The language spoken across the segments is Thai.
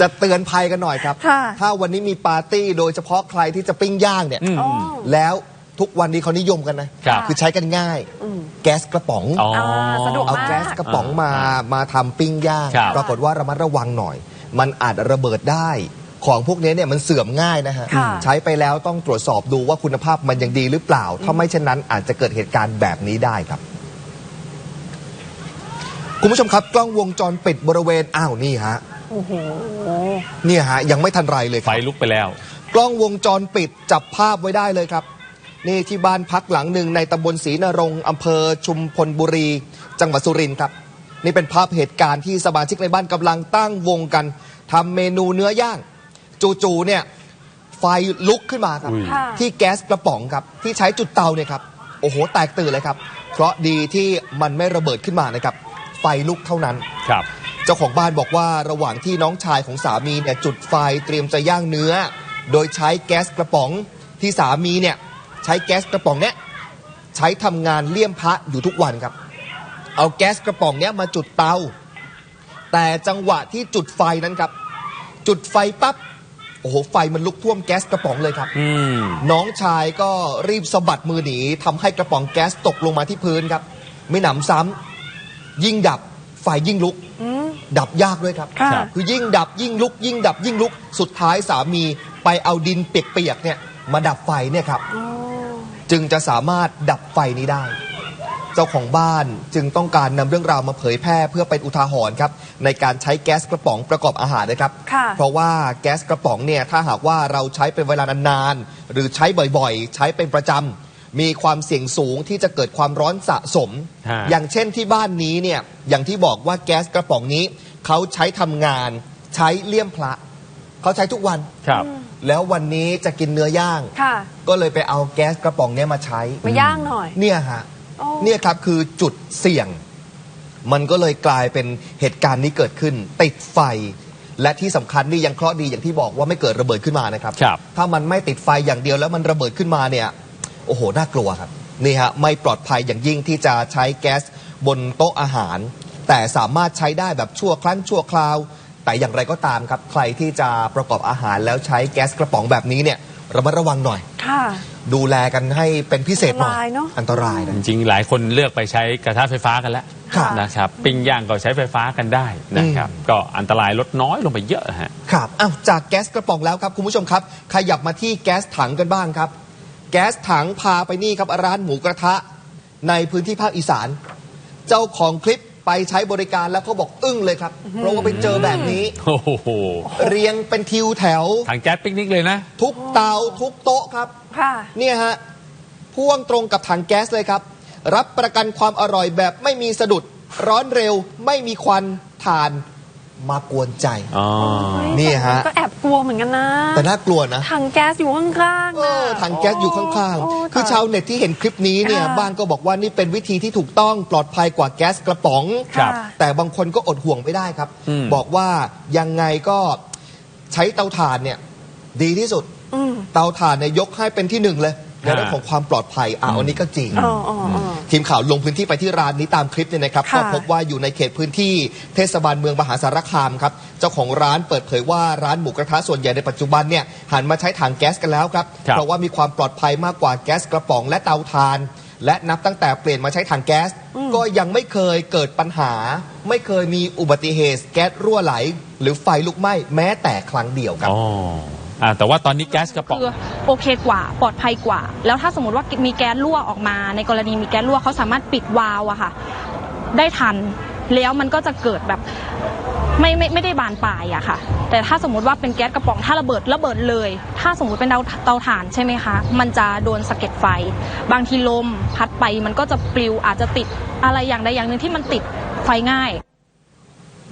จะเตือนภัยกันหน่อยครับ ค่ะ ถ้าวันนี้มีปาร์ตี้โดยเฉพาะใครที่จะปิ้งย่างเนี่ย อืม อ๋อ แล้วทุกวันนี้เขานิยมกันนะครับคือใช้กันง่าย อืม แก๊สกระป๋อง อ๋ออสะดวกเอามากแก๊สกระป๋องมามาทำปิ้งย่าง ครับ ปรากฏว่าระมัดระวังหน่อย มันอาจระเบิดได้ ของพวกนี้เนี่ยมันเสื่อมง่ายนะฮะ ค่ะ ใช้ไปแล้วต้องตรวจสอบดูว่าคุณภาพมันยังดีหรือเปล่า ถ้าไม่เช่นนั้นอาจจะเกิดเหตุการณ์แบบนี้ได้ครับ คุณผู้ชมครับกล้องวงจรปิดบริเวณอ้าวนี่ฮะ โอ้โหเนี่ยฮะยังไม่ทันไรเลยคไฟรับลุกไปแล้ว กล้องวงจรปิดจับภาพไว้ได้เลยครับ นี่ที่บ้านพักหลังหนึ่งในตำบลศรีนรงค์อำเภอชุมพลบุรี จังหวัดสุรินทร์ครับ นี่เป็นภาพเหตุการณ์ที่สมาชิกในบ้านกำลังตั้งวงกันทำเมนูเนื้อย่างจู่ๆเนี่ยไฟลุกขึ้นมาครับ อุ้ย ค่ะ ที่แก๊สกระป๋องครับ ที่ใช้จุดเตาเนี่ยครับ โอ้โห แตกตื่นเลยครับ เพราะดีที่มันไม่ระเบิดขึ้นมานะครับ ไฟลุกเท่านั้น ครับเจ้าของบ้านบอกว่าระหว่างที่น้องชายของสามีเนี่ยจุดไฟเตรียมจะย่างเนื้อ โดยใช้แก๊สกระป๋องที่สามีเนี่ยใช้แก๊สกระป๋องเนี้ยใช้ทำงานเลี่ยมพระอยู่ทุกวันครับ เอาแก๊สกระป๋องเนี้ยมาจุดเตา แต่จังหวะที่จุดไฟนั้นครับ จุดไฟปั๊บโอ้โหไฟมันลุกท่วมแก๊สกระป๋องเลยครับอืน้องชายก็รีบสะบัดมือหนีทำให้กระป๋องแก๊สตกลงมาที่พื้นครับ ไม่หนำซ้ำยิ่งดับ ฟยิ่งลุก อืม ดับยากด้วยครับค่ะคือยิ่งดับยิ่งลุก ยิ่งดับยิ่งลุก สุดท้ายสามีไปเอาดินเปียกๆเนี่ยมาดับไฟเนี่ยครับอ๋อ จึงจะสามารถดับไฟนี้ได้ เจ้าของบ้านจึงต้องการนำเรื่องราวมาเผยแพร่เพื่อเป็นอุทาหรณ์ครับ ในการใช้แก๊สกระป๋องประกอบอาหารนะครับ ค่ะ เพราะว่าแก๊สกระป๋องเนี่ยถ้าหากว่าเราใช้เป็นเวลานานๆหรือใช้บ่อยๆ ใช้เป็นประจำ มีความเสี่ยงสูงที่จะเกิดความร้อนสะสม ฮะ อย่างเช่นที่บ้านนี้เนี่ยอย่างที่บอกว่าแก๊สกระป๋องนี้ เขาใช้ทำงานใช้เลี่ยมพระเขาใช้ทุกวัน ครับ แล้ววันนี้จะกินเนื้อย่าง ค่ะ ก็เลยไปเอาแก๊สกระป๋องเนี้ยมาใช้ มาย่างหน่อย เนี่ยฮะ โอ้ เนี่ยครับคือจุดเสี่ยง มันก็เลยกลายเป็นเหตุการณ์นี้เกิดขึ้น ติดไฟ และที่สำคัญนี่ยังเคราะห์ดีอย่างที่บอกว่าไม่เกิดระเบิดขึ้นมานะครับ ครับ ถ้ามันไม่ติดไฟอย่างเดียวแล้วมันระเบิดขึ้นมาเนี่ย โอ้โห น่ากลัวครับ นี่ฮะ ไม่ปลอดภัยอย่างยิ่งที่จะใช้แก๊สบนโต๊ะอาหาร แต่สามารถใช้ได้แบบชั่วครั้งชั่วคราว แต่อย่างไรก็ตามครับ ใครที่จะประกอบอาหารแล้วใช้แก๊สกระป๋องแบบนี้เนี่ยระมัดระวังหน่อย ค่ะ ดูแลกันให้เป็นพิเศษหน่อย อันตรายเนอะ อันตรายนะ จริงๆ หลายคนเลือกไปใช้กระทะไฟฟ้ากันแล้วครับนะครับ ปิ้งย่างก็ใช้ไฟฟ้ากันได้นะครับ ก็อันตรายลดน้อยลงไปเยอะฮะ ครับอ้าวจากแก๊สกระป๋องแล้วครับ คุณผู้ชมครับ ขยับมาที่แก๊สถังกันบ้างครับ แก๊สถังพาไปนี่ครับร้านหมูกระทะในพื้นที่ภาคอีสาน เจ้าของคลิปไปใช้บริการแล้วเขาบอกอึ้งเลยครับ เพราะว่าไปเจอแบบนี้ โอ้โห เรียงเป็นทิวแถว ถังแก๊สปิกนิกเลยนะ ทุกเตาทุกโต๊ะครับ ค่ะ เนี่ยฮะ พ่วงตรงกับถังแก๊สเลยครับ รับประกันความอร่อยแบบไม่มีสะดุด ร้อนเร็ว ไม่มีควันทาน มากวนใจอ๋อนี่ฮะ ก็แอบกลัวเหมือนกันนะ แต่น่ากลัวนะถังแก๊สอยู่ข้างเอๆนะ อถังแก๊สอยู่ข้างโๆคือชาวเน็ตที่เห็นคลิปนี้เนี่ยค่ะบ้างก็บอกว่านี่เป็นวิธีที่ถูกต้องปลอดภัยกว่าแก๊สกระป๋องครับค่ะ แต่บางคนก็อดห่วงไม่ได้ครับ อืม บอกว่ายังไงก็ใช้เตาถ่านเนี่ยดีที่สุด อืม เตาถ่านเนี่ยยกให้เป็นที่หนึ่งเลย ในเรื่องของความปลอดภัยอ่าอันนี้ก็จริง อ๋ออ๋ออ๋อ ทีมข่าวลงพื้นที่ไปที่ร้านนี้ตามคลิปเนี่ยนะครับ ค่ะก็พบว่าอยู่ในเขตพื้นที่เทศบาลเมืองมหาสารคามครับ เจ้าของร้านเปิดเผยว่าร้านหมูกระทะส่วนใหญ่ในปัจจุบันเนี่ยหันมาใช้ถังแก๊สกันแล้วครับ ครับ เพราะว่ามีความปลอดภัยมากกว่าแก๊สกระป๋องและเตาถ่าน และนับตั้งแต่เปลี่ยนมาใช้ถังแก๊ส ก็ยังไม่เคยเกิดปัญหา ไม่เคยมีอุบัติเหตุแก๊สรั่วไหล หรือไฟลุกไหม้แม้แต่ครั้งเดียวครับ อ๋อ อ่าแต่ว่าตอนนี้แก๊สกระป๋อง คือโอเคกว่าปลอดภัยกว่า แล้วถ้าสมมติว่ามีแก๊สรั่วออกมา ในกรณีมีแก๊สรั่วเขาสามารถปิดวาล์วอะค่ะ ได้ทันแล้วมันก็จะเกิดแบบไม่ไม่ไม่ได้บานปลายอะค่ะ แต่ถ้าสมมติว่าเป็นแก๊สกระป๋องถ้าระเบิดระเบิดเลย ถ้าสมมติเป็นเตาเตาถ่านใช่ไหมคะ มันจะโดนสะเก็ดไฟ บางทีลมพัดไปมันก็จะปลิวอาจจะติดอะไรอย่างใดอย่างหนึ่งที่มันติดไฟง่าย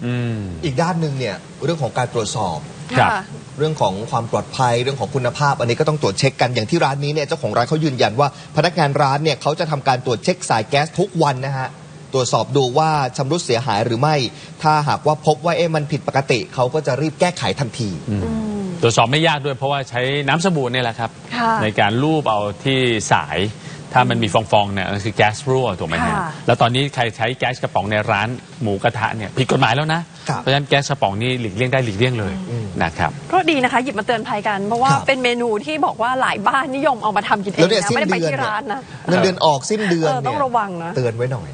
อืม อีกด้านหนึ่งเนี่ยเรื่องของการตรวจสอบ ครับค่ะ เรื่องของความปลอดภัยเรื่องของคุณภาพ อันนี้ก็ต้องตรวจเช็คกันอย่างที่ร้านนี้เนี่ยเจ้าของร้านเขายืนยันว่าพนักงานร้านเนี่ยเขาจะทำการตรวจเช็คสายแก๊สทุกวันนะฮะตรวจสอบดูว่าชำรุดเสียหายหรือไม่ ถ้าหากว่าพบว่าเอ๊ะมันผิดปกติ เขาก็จะรีบแก้ไขทันที ตรวจสอบไม่ยากด้วยเพราะว่าใช้น้ำสบู่เนี่ยแหละครับ ค่ะ ในการลูบเอาที่สาย ถ้ามันมีฟองๆเนี่ยก็คือแก๊สรั่วถูกไหมฮะค่ะ แล้วตอนนี้ใครใช้แก๊สกระป๋องในร้านหมูกระทะเนี่ยผิดกฎหมายแล้วนะ ครับ เพราะฉะนั้นแก๊สกระป๋องนี่หลีกเลี่ยงได้หลีกเลี่ยงเลยนะครับ ก็ดีนะคะ หยิบมาเตือนภัยกัน เพราะว่าครับ เป็นเมนูที่บอกว่าหลายบ้านนิยมเอามาทำกินเอแล้วงเนี่ยนะสิ้นไม่ได้ไปเดือนที่เนี่ยร้านนะ เงินเดือนออกสิ้นเดือนเออเนี่ต้องยระวังนะ เตือนไว้หน่อย